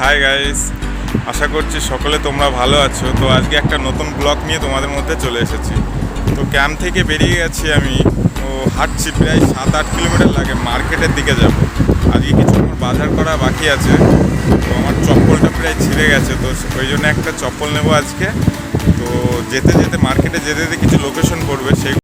Hi guys আশা করছি সকলে তোমরা ভালো আছো। তো আজকে একটা নতুন ব্লগ নিয়ে তোমাদের মধ্যে চলে এসেছি। তো ক্যাম্প থেকে বেরিয়ে গেছি আমি। ও হাঁটছি প্রায় সাত আট কিলোমিটার লাগে। মার্কেটের দিকে যাব। আজকে কিছু আমার বাজার করা বাকি আছে। তো আমার চপ্পলটা প্রায় ছিঁড়ে গেছে। তো ওই জন্য একটা চপ্পল নেব আজকে। তো যেতে যেতে মার্কেটে যেতে যেতে কিছু লোকেশন পড়বে সেই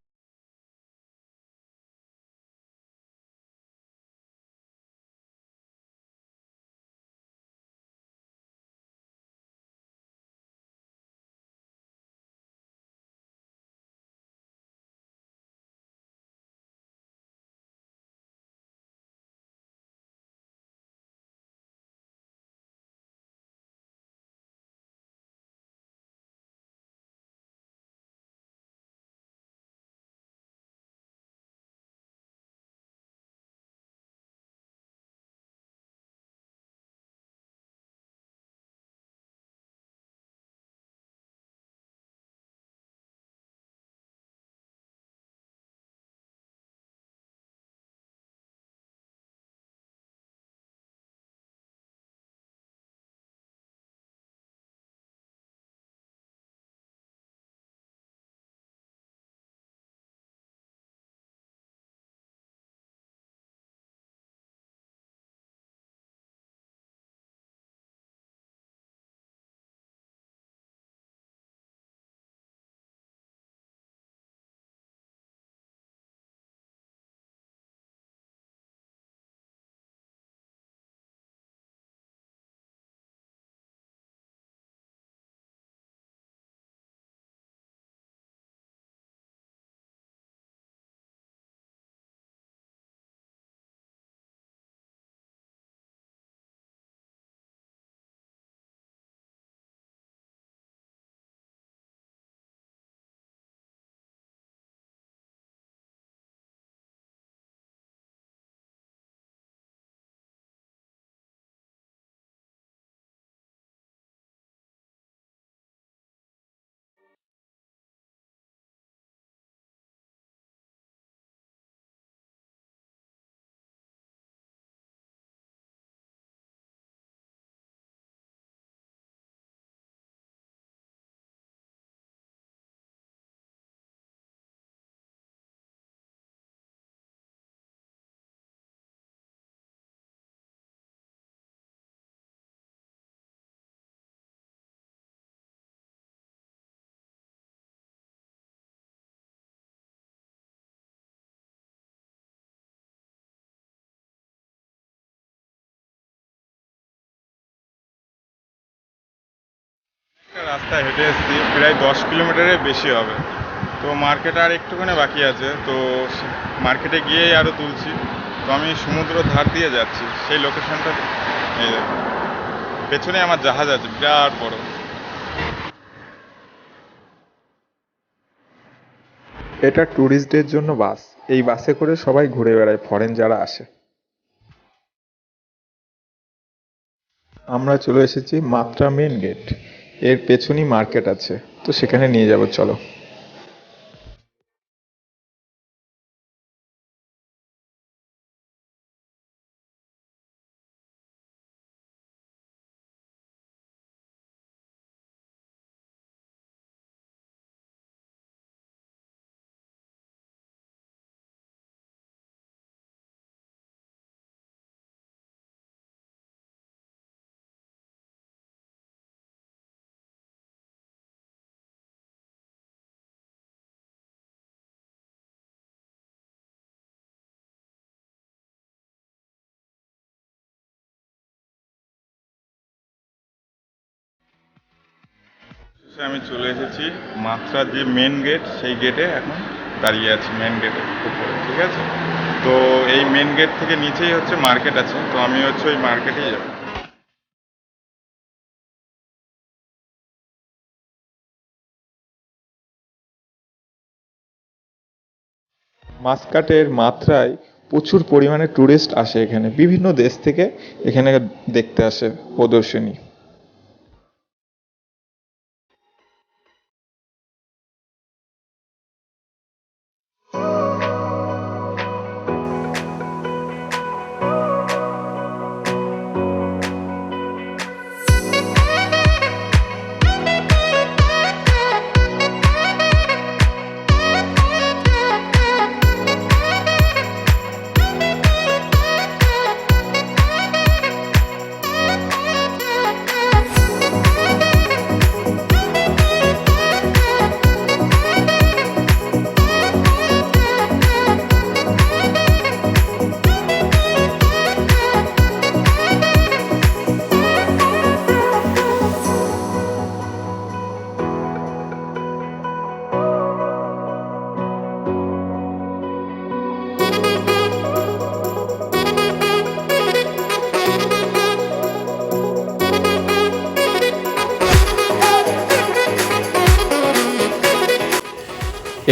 রাস্তায় হেঁটে এসেছি, প্রায় দশ কিলোমিটারের বেশি হবে। তো মার্কেট আর একটুখানি বাকি আছে, তো মার্কেটে গিয়েই আরও তুলছি। তো আমি সমুদ্র ধার দিয়ে যাচ্ছি, সেই লোকেশনটা এই দেখো। পেছনে আমার জাহাজ আছে, বিরাট বড়। এটা ট্যুরিস্টদের জন্য বাস। এই বাসে করে সবাই ঘুরে বেড়ায় ফরেন যারা আসে। আমরা চলে এসেছি মাত্রা মেন গেট এর পেছনেই মার্কেট আছে তো সেখানে নিয়ে যাব চলো। আমি চলে এসেছি মাত্রার যে মেন গেট সেই গেটে এখন দাঁড়িয়ে আছি মেন গেটের উপরে, ঠিক আছে? তো এই মেন গেট থেকে নিচেই হচ্ছে মার্কেট আছে, তো আমি হচ্ছে ওই মার্কেটেই যাব। মাসকাটের মাত্রায় প্রচুর পরিমাণে ট্যুরিস্ট আসে এখানে, বিভিন্ন দেশ থেকে এখানে দেখতে আসে প্রদর্শনী।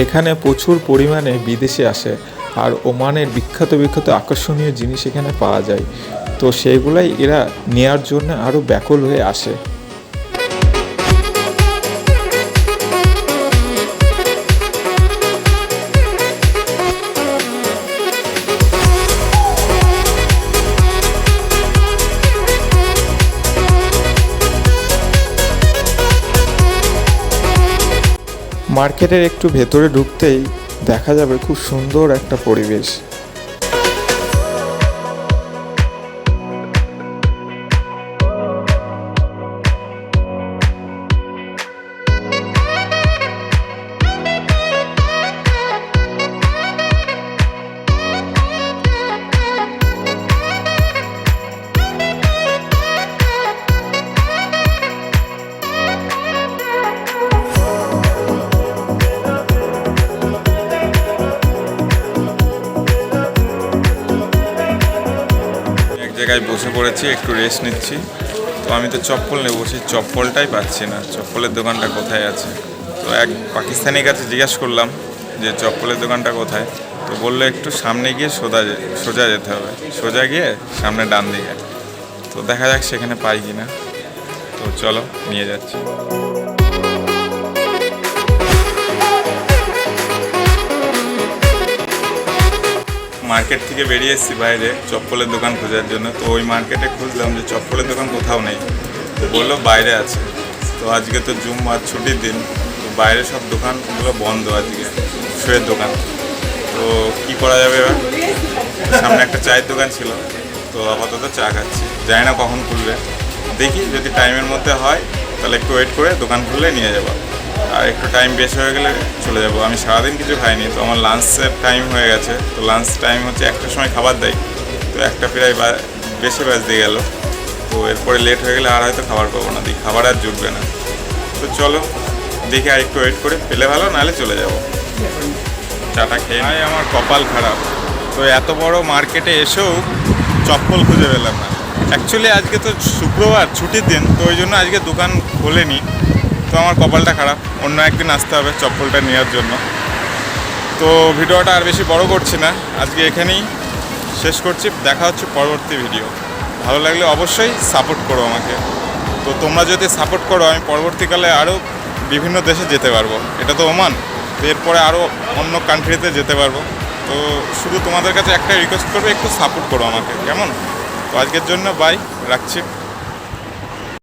এখানে প্রচুর পরিমাণে বিদেশে আসে আর ওমানের বিখ্যাত বিখ্যাত আকর্ষণীয় জিনিস এখানে পাওয়া যায়। তো সেগুলাই এরা নেয়ার জন্য আরও ব্যাকুল হয়ে আসে। মার্কেটের একটু ভেতরে ঢুকতেই দেখা যাবে খুব সুন্দর একটা পরিবেশ। জায়গায় বসে পড়েছি, একটু রেস্ট নিচ্ছি। তো আমি তো চপ্পল নেব, সেই চপ্পলটাই পাচ্ছি না। চপ্পলের দোকানটা কোথায় আছে? তো এক পাকিস্তানির কাছে জিজ্ঞাসা করলাম যে, চপ্পলের দোকানটা কোথায়? তো বলল, একটু সামনে গিয়ে সোজা সোজা যেতে হবে। সোজা গিয়ে সামনে ডান দিকে তো দেখা যাক সেখানে পাই কি না তো চলো, নিয়ে যাচ্ছি। মার্কেট থেকে বেরিয়ে এসেছি বাইরে চপ্পলের দোকান খোঁজার জন্য। তো ওই মার্কেটে খুঁজলাম যে চপ্পলের দোকান কোথাও নেই। তো বলল বাইরে আছে। তো আজকে তো জুম্মার ছুটির দিন, তো বাইরে সব দোকানগুলো বন্ধ আজকে, শুয়ের দোকান। তো কি করা যাবে এবার? সামনে একটা চায়ের দোকান ছিল, তো আপাতত চা খাচ্ছি। জানি না কখন খুলবে। দেখি যদি টাইমের মধ্যে হয়, তাহলে একটু ওয়েট করে দোকান খুললে নিয়ে যাব। আর একটু টাইম বেশি হয়ে গেলে চলে যাব। আমি সারাদিন কিছু খাইনি তো আমার লাঞ্চের টাইম হয়ে গেছে। তো লাঞ্চ টাইম হচ্ছে একটার সময় খাবার দেয়। তো একটা প্রায় বেশি বাজতে গেল। তো এরপরে লেট হয়ে গেলে আর হয়তো খাবার পাবো না। দিই খাবার আর জুটবে না। তো চলো দেখি আর একটু ওয়েট করে। পেলে ভালো নাহলে চলে যাব। চাটা খেয়ে নাই আমার কপাল খারাপ। তো এত বড় মার্কেটে এসেও চপ্পল খুঁজে পেলাম না। অ্যাকচুয়ালি আজকে তো শুক্রবার ছুটির দিন। তো ওই জন্য আজকে দোকান খোলেনি। তো আমার কপালটা খারাপ। অন্য একদিন আসতে হবে চপ্পলটা নেওয়ার জন্য। তো ভিডিওটা আর বেশি বড় করছি না। আজকে এখানেই শেষ করছি। দেখা হচ্ছে পরবর্তী ভিডিও। ভালো লাগলে অবশ্যই সাপোর্ট করো আমাকে। তো তোমরা যদি সাপোর্ট করো, আমি পরবর্তীকালে আরও বিভিন্ন দেশে যেতে পারব। এটা তো ওমান। তো এরপরে আরও অন্য কান্ট্রিতে যেতে পারব। তো শুধু তোমাদের কাছে একটা রিকোয়েস্ট করব, একটু সাপোর্ট করো আমাকে। কেমন? তো আজকের জন্য বাই রাখছি।